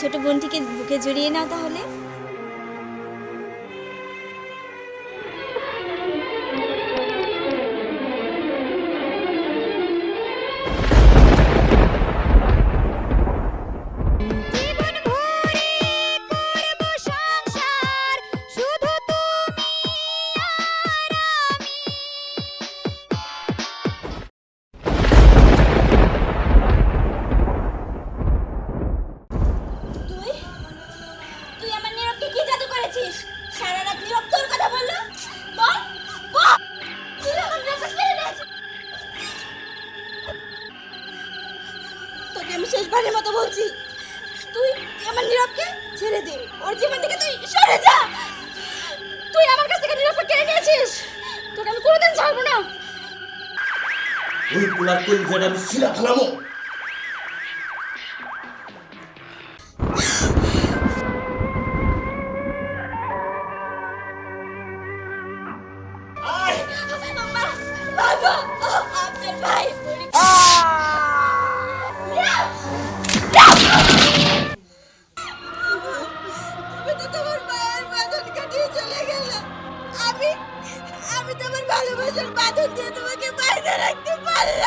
ছোট বোনটিকে বুকে জড়িয়ে নাও তাহলে। আমি শেষবারের মতো বলছি। তুই আমার নীরবকে ছেড়ে দে। ওর জীবন থেকে তুই সরে যা। তুই আমার কাছ থেকে নীরবকে কেড়ে নিয়েছিস। তোকে আমি কোনোদিন ছাড়বো না। ওই পোলার কলিজাটা আমি শিলা ফেলামো তোমার ভালোবাসার বাঁধন দিয়ে তোমাকে বাইরে রাখতে পারলাম